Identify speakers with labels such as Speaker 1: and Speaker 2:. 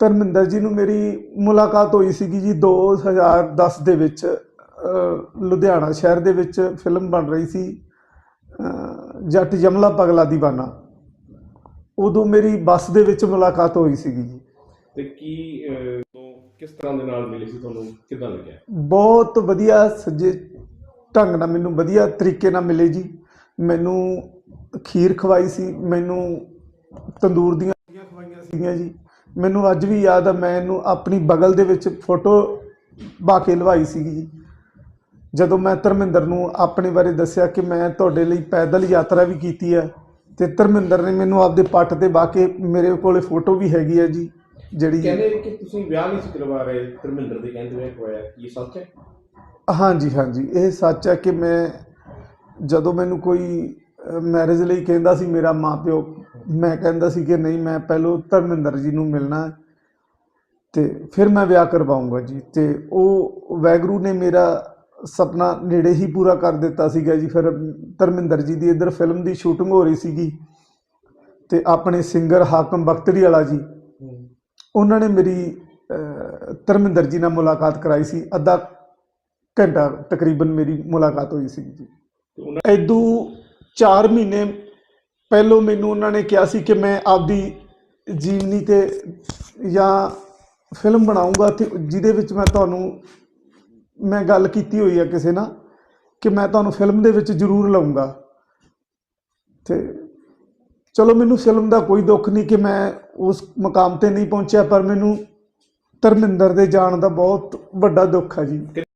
Speaker 1: ਧਰਮਿੰਦਰ ਜੀ ਨੂੰ ਮੇਰੀ ਮੁਲਾਕਾਤ ਹੋਈ ਸੀਗੀ ਜੀ 2010 ਦੇ ਵਿੱਚ ਲੁਧਿਆਣਾ ਸ਼ਹਿਰ ਦੇ ਵਿੱਚ ਫਿਲਮ ਬਣ ਰਹੀ ਸੀ ਜੱਟ ਜਮਲਾ ਪਗਲਾ ਦੀਵਾਨਾ। ਉਦੋਂ ਮੇਰੀ ਬੱਸ ਦੇ ਵਿੱਚ ਮੁਲਾਕਾਤ ਹੋਈ ਸੀਗੀ ਜੀ।
Speaker 2: ਤੇ ਕੀ ਕਿਸ ਤਰ੍ਹਾਂ ਦੇ ਨਾਲ ਮਿਲੀ ਸੀ ਤੁਹਾਨੂੰ? ਕਿਦਾਂ ਲੱਗਿਆ?
Speaker 1: ਬਹੁਤ ਵਧੀਆ ਸੱਜੇ ਢੰਗ ਨਾਲ ਮੈਨੂੰ ਵਧੀਆ ਤਰੀਕੇ ਨਾਲ ਮਿਲੇ ਜੀ। ਮੈਨੂੰ ਖੀਰ ਖਵਾਈ ਸੀ ਮੈਨੂੰ ਤੰਦੂਰ ਦੀਆਂ ਖਵਾਈਆਂ ਸੀਗੀਆਂ ਜੀ। ਮੈਨੂੰ ਅੱਜ ਵੀ ਯਾਦ ਆ ਮੈਂ ਇਹਨੂੰ ਆਪਣੀ ਬਗਲ ਦੇ ਵਿੱਚ ਫੋਟੋ ਪਾ ਕੇ ਲਵਾਈ ਸੀਗੀ ਜਦੋਂ ਮੈਂ ਧਰਮਿੰਦਰ ਨੂੰ ਆਪਣੇ ਬਾਰੇ ਦੱਸਿਆ ਕਿ ਮੈਂ ਤੁਹਾਡੇ ਲਈ ਪੈਦਲ ਯਾਤਰਾ ਵੀ ਕੀਤੀ ਹੈ ਤੇ ਧਰਮਿੰਦਰ ਨੇ ਮੈਨੂੰ ਆਪਦੇ ਪੱਟ ਤੇ ਬਾ ਕੇ ਮੇਰੇ ਕੋਲੇ ਫੋਟੋ ਵੀ ਹੈਗੀ ਹੈ ਜੀ ਜਿਹੜੀ
Speaker 2: ਕਹਿੰਦੇ ਕਿ ਤੁਸੀਂ ਵਿਆਹ ਨਹੀਂ ਸੀ ਕਰਵਾ ਰਹੇ ਧਰਮਿੰਦਰ ਦੇ ਕਹਿੰਦੇ ਹੋਏ ਹੋਇਆ ਕੀ ਸੱਚ ਹੈ?
Speaker 1: ਹਾਂਜੀ ਹਾਂਜੀ ਇਹ ਸੱਚ ਹੈ ਕਿ ਮੈਂ ਜਦੋਂ ਮੈਨੂੰ ਕੋਈ ਮੈਰਿਜ ਲਈ ਕਹਿੰਦਾ ਸੀ ਮੇਰਾ ਮਾਪਿਓ ਮੈਂ ਕਹਿੰਦਾ ਸੀ ਕਿ ਨਹੀਂ ਮੈਂ ਪਹਿਲਾਂ ਧਰਮਿੰਦਰ ਜੀ ਨੂੰ ਮਿਲਣਾ ਤੇ ਫਿਰ ਮੈਂ ਵਿਆਹ ਕਰਵਾਉਂਗਾ ਜੀ। ਤੇ ਉਹ ਵੈਗਰੂ ਨੇ ਮੇਰਾ ਸੁਪਨਾ ਨੇੜੇ ਹੀ ਪੂਰਾ ਕਰ ਦਿੱਤਾ ਸੀਗਾ ਜੀ। ਫਿਰ ਧਰਮਿੰਦਰ ਜੀ ਦੀ ਇੱਧਰ ਫਿਲਮ ਦੀ ਸ਼ੂਟਿੰਗ ਹੋ ਰਹੀ ਸੀਗੀ ਤੇ ਆਪਣੇ ਸਿੰਗਰ ਹਾਕਮ ਬਖਤਰੀ ਵਾਲਾ ਜੀ ਉਹਨਾਂ ਨੇ ਮੇਰੀ ਧਰਮਿੰਦਰ ਜੀ ਨਾਲ ਮੁਲਾਕਾਤ ਕਰਾਈ ਸੀ। ਅੱਧਾ ਘੰਟਾ ਤਕਰੀਬਨ ਮੇਰੀ ਮੁਲਾਕਾਤ ਹੋਈ ਸੀ ਜੀ। ਐਦੂ 4 ਮਹੀਨੇ ਪਹਿਲੋਂ ਮੈਨੂੰ ਉਹਨਾਂ ਨੇ ਕਿਹਾ ਸੀ ਕਿ ਮੈਂ ਆਪਦੀ ਜੀਵਨੀ ਤੇ ਜਾਂ ਫਿਲਮ ਬਣਾਉਂਗਾ ਤੇ ਜਿਹਦੇ ਵਿੱਚ ਮੈਂ ਤੁਹਾਨੂੰ, ਮੈਂ ਗੱਲ ਕੀਤੀ ਹੋਈ ਆ ਕਿਸੇ ਨਾਲ ਕਿ ਮੈਂ ਤੁਹਾਨੂੰ ਫਿਲਮ ਦੇ ਵਿੱਚ ਜ਼ਰੂਰ ਲਵਾਂਗਾ ਤੇ ਚਲੋ ਮੈਨੂੰ ਫਿਲਮ ਦਾ ਕੋਈ ਦੁੱਖ ਨਹੀਂ ਕਿ ਮੈਂ ਉਸ ਮਕਾਮ ਤੇ ਨਹੀਂ ਪਹੁੰਚਿਆ, ਪਰ ਮੈਨੂੰ ਧਰਮਿੰਦਰ ਦੇ ਜਾਣ ਦਾ ਬਹੁਤ ਵੱਡਾ ਦੁੱਖ ਹੈ ਜੀ।